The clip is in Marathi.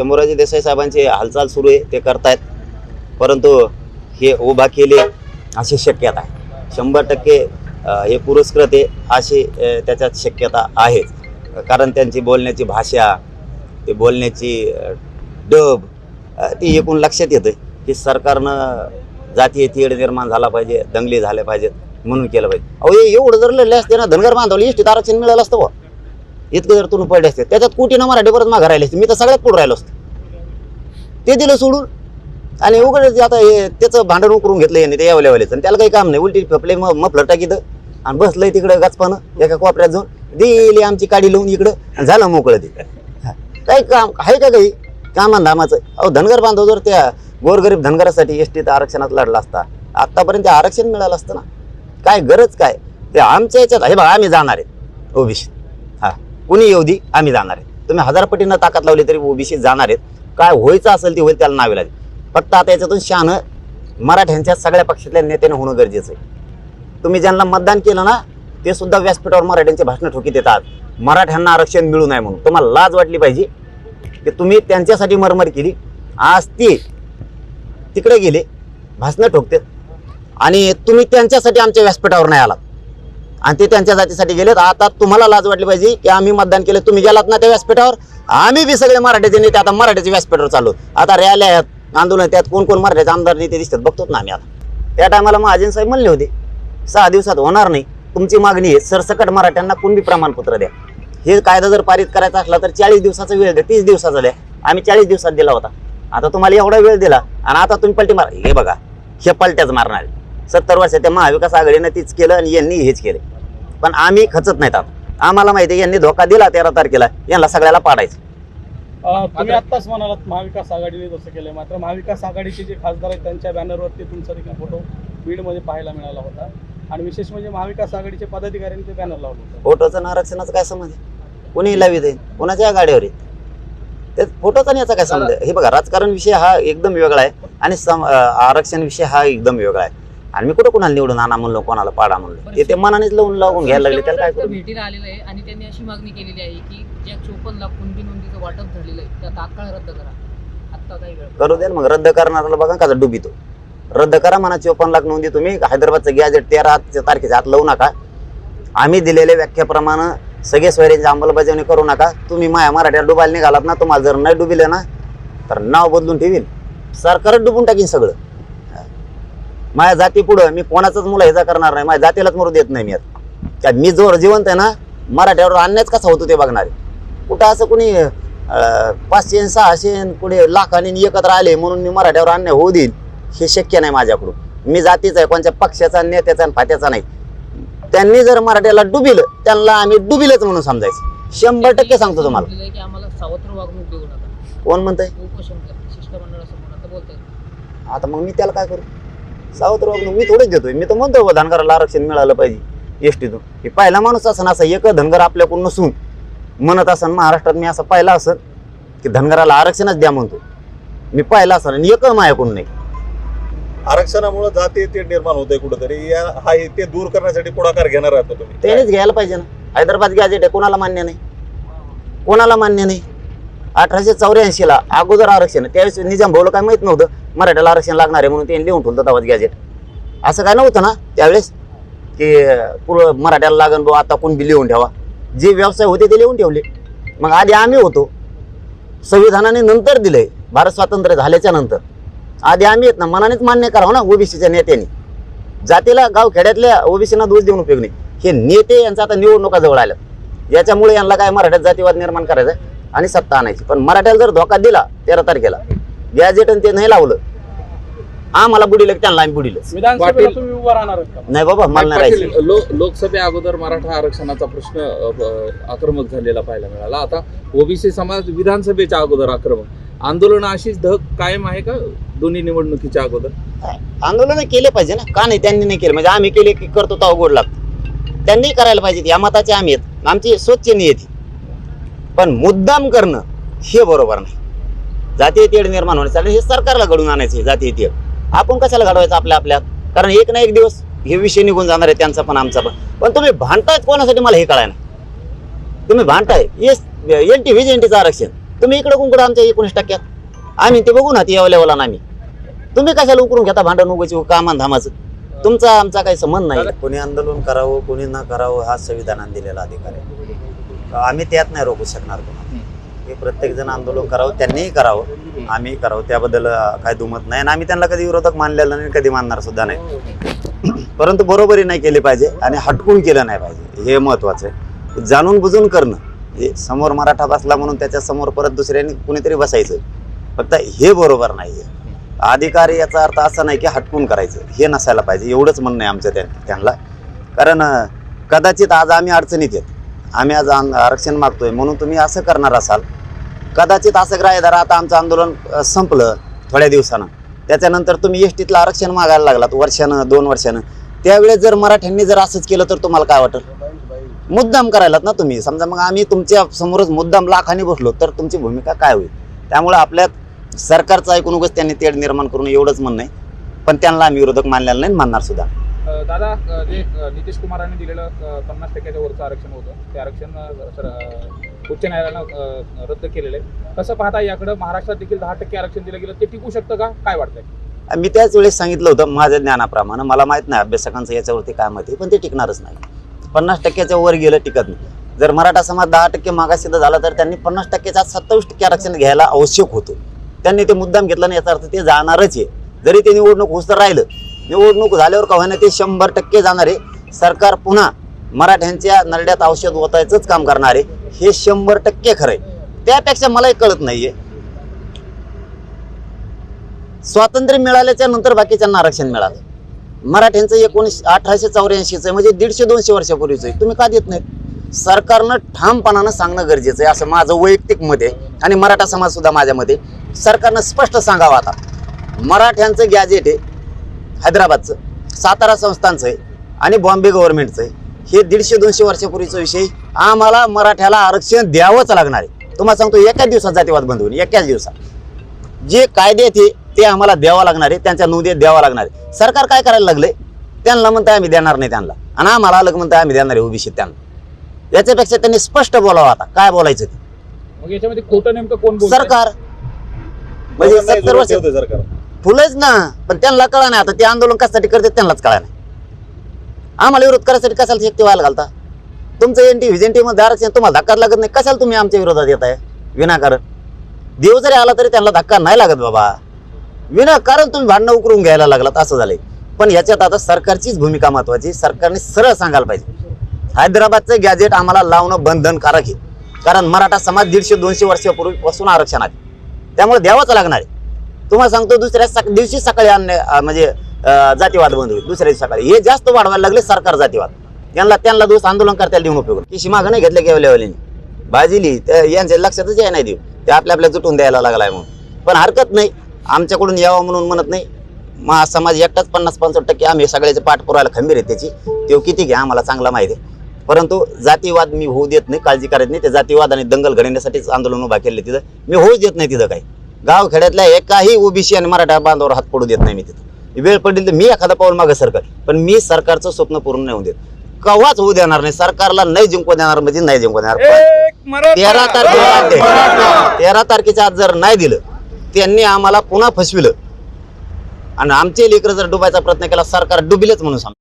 शंभूराजे देसाई साहेबांची हालचाल सुरू आहे ते करतायत. परंतु हे उभा केले अशी शक्यता आहे. शंभर टक्के हे पुरस्कृत आहे अशी त्याच्यात शक्यता आहे. कारण त्यांची बोलण्याची भाषा ते बोलण्याची डब ती एकूण लक्षात येतं की सरकारनं जातीय तीड निर्माण झाला पाहिजे दंगली झाल्या पाहिजेत म्हणून केलं पाहिजे. अहो एवढं जर लढले असते ना धनगर बांधवली इष्टीत आरक्षण मिळालं असतं बुवा. इतकं जर तुम्ही पडले असते त्याच्यात कुठे ना मराठी परत माघार राहिले असते. मी तर सगळ्यात पुढे राहिलो असतो. ते दिलं सोडून. आणि उघडच आता हे त्याचं भांडण उकरून घेतलं याने ते यावल्यावालेचं आणि त्याला काही काम नाही. उलटी फपले मग मफलर टाकीत आणि बसलंय तिकडं गाचपानं एका कोपऱ्यात जाऊन. दिली आमची काडी लावून इकडं. आणि झालं मोकळं ते. काही काम आहे का काही? कामान धामाचं अहो धनगर बांधव जर त्या गोरगरीब धनगरासाठी एस टीत आरक्षणात लढला असता आत्तापर्यंत आरक्षण मिळालं असतं ना. काय गरज काय? ते आमच्या याच्यात हे बघा आम्ही जाणार आहेत ओबीसी. कुणी येऊ दे आम्ही जाणार आहे. तुम्ही हजार पटीनं ताकद लावली तरी ओबीसी जाणार आहेत. काय व्हायचं असेल ते होईल त्याला नावे लागेल. फक्त आता याच्यातून शहाणं मराठ्यांच्या सगळ्या पक्षातल्या नेत्याने होणं गरजेचं आहे. तुम्ही ज्यांना मतदान केलं ना ते सुद्धा व्यासपीठावर मराठ्यांचे भाषणं ठोकीत येतात मराठ्यांना आरक्षण मिळू नये म्हणून. तुम्हाला लाज वाटली पाहिजे की तुम्ही त्यांच्यासाठी मरमर केली. आज ते तिकडे गेले भाषणं ठोकतात. आणि तुम्ही त्यांच्यासाठी आमच्या व्यासपीठावर नाही आलात. आणि ते त्यांच्या जातीसाठी गेलेत. आता तुम्हाला लाज वाटली पाहिजे की आम्ही मतदान केलं तुम्ही गेलात ना त्या व्यासपीठावर? आम्ही बी सगळे मराठीचे नेते आता मराठीचे व्यासपीठावर चालू आता रॅल्या आहेत आंदोलन त्यात कोण कोण मराठीचे आमदार नेते दिसतात बघतोच ना आम्ही आता. त्या टायमाला महाजन साहेब म्हणले होते सहा दिवसात होणार नाही तुमची मागणी आहे सरसकट मराठ्यांना कुणबी प्रमाणपत्र द्या. हे कायदा जर पारित करायचा असला तर चाळीस दिवसाचा वेळ द्या तीस दिवसाचा द्या. आम्ही चाळीस दिवसात दिला होता. आता तुम्हाला एवढा वेळ दिला आणि आता तुम्ही पलटी मार. हे बघा हे पलट्याच मारणार. सत्तर वर्षात त्या महाविकास आघाडीनं तीच केलं आणि यांनी हेच केले. पण आम्ही खचत नाहीत आता आम्हाला माहिती आहे यांनी धोका दिला तेरा तारखेला. यांना सगळ्याला पाडायचं. तुम्ही आत्ताच म्हणालात महाविकास आघाडीने तसं केलंय. मात्र महाविकास आघाडीचे जे खासदार आहेत त्यांच्या बॅनरवरती तुमचा देखील फोटो बीडमध्ये पाहायला मिळाला होता. आणि विशेष म्हणजे महाविकास आघाडीचे पदाधिकाऱ्यांनी ते बॅनर लावलं होतं. फोटोचं आणि आरक्षणाचं काय आहे? कोणी लावित आहे? कोणाच्या गाडीवर आहे? त्यात फोटोचा आणि याचा काय आहे? हे बघा राजकारण विषय हा एकदम वेगळा आहे आणि सम आरक्षण विषय हा एकदम वेगळा आहे. आणि मी कुठं कोणाला निवडून आणा म्हणलो कोणाला पाडा म्हणलो? ते ते मनानेच लावून लावून घ्यायला लागले त्याला काय करू? भेटीला आलेलं आहे आणि त्यांनी अशी मागणी केलेली आहे की ज्या चोपन्न लाख कुणबी नोंदीचं वाटप झालेलं आहे त्या तात्काळ रद्द करा. आत्ता काही वेळ करू दे ना मग रद्द करणाऱ्याला बघा का डुबितो. रद्द करा म्हणा चोपन्न लाख नोंदी तुम्ही हैदराबादचं गॅजेट तेरा तारखेच्या आत लावू नका. आम्ही दिलेल्या व्याख्याप्रमाणे सगळे सोयऱ्यांची अंमलबजावणी करू नका. तुम्ही माया मराठ्याला डुबायला निघालात ना तुम्हाला जर नाही डुबिले ना तर नाव बदलून ठेवील सरकारच डुबून टाकीन सगळं. माझ्या जाती पुढं मी कोणाचाच मुलं ह्याचा करणार नाही. माझ्या जातीलाच मरू देत नाही मी आता. त्यात मी जोर जिवंत आहे ना मराठ्यावर अन्यायच कसा होतो ते बघणारे कुठं असं कुणी पाचशे सहाशे कुठे लाखांनी एकत्र आले म्हणून मी मराठ्यावर अन्याय होऊ देईल हे शक्य नाही माझ्याकडून. मी जातीचा आहे कोणत्या पक्षाचा नेत्याचा आणि फात्याचा नाही. त्यांनी जर मराठ्याला डुबिलं त्यांना आम्ही डुबिलच म्हणून समजायचं. शंभर टक्के सांगतो तुम्हाला. कोण म्हणतंय? आता मग मी त्याला काय करू? सावत्र वागणूक मी थोडंच देतोय. मी तर म्हणतो बा, धनगराला आरक्षण मिळालं पाहिजे. एस टीतून हे पहिला माणूस असन असा एक धनगर आपल्याकडून नसून म्हणत असन महाराष्ट्रात मी असं पाहिला असन की धनगराला आरक्षणच द्या म्हणतो. मी पाहिला असन आणि एक माझ्याकडून नाही. आरक्षणामुळे जाते ते निर्माण होतंय कुठंतरी. या हा हे ते दूर करण्यासाठी पुढाकार घेणार आहात तुम्ही. त्यानेच घ्यायला पाहिजे ना. हैदराबाद गॅजेट आहे कोणाला मान्य नाही? कोणाला मान्य नाही? अठराशे चौऱ्याऐंशीला अगोदर आरक्षण त्यावेळेस निजाम भाऊला काय माहीत नव्हतं? मराठ्याला आरक्षण लागणार आहे म्हणून त्यांनी लिहून ठेवलं तेव्हाच गॅजेट असं काय नव्हतं ना त्यावेळेस की पुरं मराठ्याला लागण बो आता कोण बी लिहून ठेवा. जे व्यवसाय होते ते लिहून ठेवले. मग आधी आम्ही होतो. संविधानाने नंतर दिलंय. भारत स्वातंत्र्य झाल्याच्यानंतर. आधी आम्ही आहेत ना मनानेच मान्य करावं ना ओबीसीच्या नेत्यांनी. जातीला गाव खेड्यातल्या ओबीसीना दोष देऊन उपयोग नाही. हे नेते यांचा आता निवडणुका जवळ आल्या याच्यामुळे यांना काय मराठ्यात जातीवाद निर्माण करायचा आहे आणि सत्ता आणायची. पण मराठ्याला जर धोका दिला तेरा तारखेला गॅजेट आणि ते नाही लावलं आम्हाला बुडीलं त्यांना आम्ही बुडीलं. विधानसभेला पाटील- तुम्ही उभा राहणार आहात का? नाही बाबा मला नाही पाटील, राहायचं लो- लोकसभे अगोदर मराठा आरक्षणाचा प्रश्न अ, ब- आक्रमक झालेला पाहायला मिळाला. आता ओबीसी समाज विधानसभेच्या अगोदर आक्रमक. आंदोलन अशीच धग कायम आहे का दोन्ही निवडणुकीच्या अगोदर? आंदोलन केले पाहिजे ना. का नाही त्यांनी नाही केलं? म्हणजे आम्ही केले की करतो तर अवघड लागतं. त्यांनी करायला पाहिजे. या मताचे आम्ही आहेत. आमची स्वच्छ नियती पण मुद्दाम करणं हे बरोबर नाही. जातीय तेढ निर्माण होण्यासाठी हे सरकारला घडून आणायचे जातीय तेढ. आपण कशाला घडवायचं आपल्या आपल्यात? कारण एक ना एक दिवस हे विषय निघून जाणार आहे त्यांचा पण आमचा पण. पण तुम्ही भांडतायत कोणासाठी मला हे कळायला तुम्ही भांडताय. S N T V J N टीचं आरक्षण. तुम्ही इकडे कुंकडं आमच्या एकोणीस टक्क्यात? आम्ही ते बघू ना ती लेवला आम्ही. तुम्ही कशाला उकरून घेता भांडण उगायची कामान धामाचं? तुमचा आमचा काही संबंध नाही. कोणी आंदोलन करावं कोणी न करावं हा संविधानाने दिलेला अधिकार आहे. आम्ही त्यात नाही रोखू शकणार कोणा हे प्रत्येक जण आंदोलन करावं त्यांनीही करावं. आम्ही करावं त्याबद्दल काय काही दुमत नाही. आणि आम्ही त्यांना कधी विरोधक मानलेलं नाही कधी मानणार सुद्धा नाही. परंतु बरोबरी नाही केली पाहिजे आणि हटकून केलं नाही पाहिजे. हे महत्वाचं आहे. जाणून बुजून करणं. हे समोर मराठा बसला म्हणून त्याच्यासमोर परत दुसऱ्याने कुणीतरी बसायचं. फक्त हे बरोबर नाही आहे. अधिकारी याचा अर्थ असा नाही की हटकून करायचं. हे नसायला पाहिजे. एवढंच म्हणणं आहे आमचं त्या त्यांना. कारण कदाचित आज आम्ही अडचणीत आहेत. आम्ही आज आरक्षण मागतोय. म्हणून तुम्ही असं करणार असाल कदाचित असं ग्राह्य धरा आता आमचं आंदोलन संपलं थोड्या दिवसानं. त्याच्यानंतर तुम्ही एस टीतलं आरक्षण मागायला लागलात वर्षानं दोन वर्षानं. त्यावेळेस जर मराठ्यांनी जर असंच केलं तर तुम्हाला काय वाटेल? मुद्दाम करायलात ना तुम्ही. समजा मग आम्ही तुमच्या समोरच मुद्दाम लाखाने बसलो तर तुमची भूमिका काय होईल? त्यामुळे आपल्यात सरकारचं ऐकून उगाच त्यांनी तेढ निर्माण करून एवढंच म्हणणं आहे. पण त्यांना आम्ही विरोधक मानलेला नाही मानणार सुद्धा. दादा जे नितीश कुमारांनी दिलेलं पन्नास टक्क्याच्या वरचं आरक्षण होतं ते आरक्षण उच्च न्यायालयानं रद्द केलेलं. आहे कसं पाहता याकडं महाराष्ट्रात देखील दहा टक्के आरक्षण दिलं गेलं ते टिकू शकतं का? काय वाटतंय? मी त्याच वेळेस सांगितलं होतं माझ्या ज्ञानाप्रमाणे. मला माहीत नाही अभ्यासकांचं याच्यावरती काय माहिती आहे पण ते टिकणारच नाही. पन्नास टक्क्याच्या वर गेलं टिकत नाही. जर मराठा समाज दहा टक्के मागासिद्ध झाला तर त्यांनी पन्नास टक्क्याच्या सत्तावीस टक्के आरक्षण घ्यायला आवश्यक होतं. त्यांनी ते मुद्दाम घेतला नाही याचा अर्थ ते जाणारच आहे. जरी ते निवडणूक होस राहिलं. निवडणूक झाल्यावर का होईना ते शंभर टक्के जाणार आहे. सरकार पुन्हा मराठ्यांच्या नरड्यात औषध ओतायचंच काम करणार आहे. हे शंभर टक्के खरं आहे त्यापेक्षा मलाही कळत नाहीये. स्वातंत्र्य मिळाल्याच्या नंतर बाकीच्यांना आरक्षण मिळालं. मराठ्यांचं एकोणीस अठराशे चौऱ्याऐंशीचं म्हणजे दीडशे दोनशे वर्षापूर्वीचं आहे. तुम्ही का देत नाहीत? सरकारनं ठामपणानं सांगणं गरजेचं आहे असं माझं वैयक्तिक मत आहे आणि मराठा समाज सुद्धा माझ्या सरकारनं स्पष्ट सांगावं आता. मराठ्यांचं गॅजेट आहे हैदराबादचं. सातारा संस्थांचं आहे आणि बॉम्बे गव्हर्नमेंटचं आहे. हे दीडशे दोनशे वर्षापूर्वीचा विषय. आम्हाला मराठ्याला आरक्षण द्यावंच लागणार आहे. तुम्हाला सांगतो एकाच दिवसात जातीवाद बंद होईल. एकाच दिवसात. जे कायदे आहेत ते आम्हाला द्यावं लागणार आहे. त्यांच्या नोंदी द्यावं लागणार आहे. सरकार काय करायला लागले त्यांना म्हणताय आम्ही देणार नाही त्यांना. आणि आम्हाला अलग म्हणताय आम्ही देणार आहे ओबीसी त्यांना. याच्यापेक्षा त्यांनी स्पष्ट बोलावं आता. काय बोलायचं ते? मग याच्यामध्ये खोटं नेमकं कोण बोलतंय? सरकार. म्हणजे नाही सत्तर वर्ष फुलंच ना. पण त्यांना कळा नाही आता. ते आंदोलन कशासाठी करते त्यांनाच कळा नाही. आम्हाला विरोध करायसाठी कशाला शक्ती व्हायला घालता? तुमचं एन टी व्हिजन टी मध्ये आरक्षण तुम्हाला धक्का लागत नाही. कशाला तुम्ही आमच्या विरोधात येत आहे विनाकारण. देव जरी आला तरी त्यांना धक्का नाही लागत बाबा. विनाकारण तुम्ही भांडणं उकरून घ्यायला लागलात असं झालंय. पण याच्यात आता सरकारचीच भूमिका महत्वाची. सरकारने सरळ सांगायला पाहिजे. हैदराबादचं गॅजेट आम्हाला लावणं बंधनकारक आहे. कारण मराठा समाज दीडशे दोनशे वर्षापूर्वीपासून आरक्षणात आहे. त्यामुळे द्यावंच लागणार आहे. तुम्हाला सांगतो दुसऱ्या सक दिवशी सकाळी आणणे म्हणजे जातीवाद बंद होईल. दुसऱ्या दिवशी सकाळी. हे जास्त वाढवायला लागले सरकार जातीवाद. त्यांना त्यांना दोष आंदोलन करता देऊन उपयोग तिशी मागं नाही घेतलं केवल्यावालीने बाजीली त्या यांच्या लक्षातच याय नाही देऊ. ते आपल्या आपल्या जुटून द्यायला लागलाय म्हणून. पण हरकत नाही. आमच्याकडून यावं म्हणून म्हणत नाही. मा समाज एकटाच पन्नास पंचावन्न टक्के आम्ही सगळ्याचे पाठ पुरायला खंबीर आहे त्याची. तो किती घ्या आम्हाला चांगला माहिती आहे. परंतु जातीवाद मी होऊ देत नाही काळजी करत नाही. ते जातीवाद आणि दंगल घडवण्यासाठीच आंदोलन उभा केले तिथं. मी होऊच देत नाही तिथं काही. गाव खेड्यातल्या एकाही ओबीसी आणि मराठा बांधावर हात पडू देत नाही मी तिथं. वेळ पडली तर मी एखादा पाऊल मागं सरकार. पण मी सरकारचं स्वप्न पूर्ण नाही होऊ देत. कव्हाच होऊ देणार नाही. सरकारला नाही जिंकू देणार म्हणजे नाही जिंकू देणार. तेरा तारखेला तेरा तारखेच्या आज जर नाही दिलं त्यांनी आम्हाला पुन्हा फसविलं. आणि आमचे लेकर जर डुबायचा प्रयत्न केला सरकार डुबिलच म्हणून सांग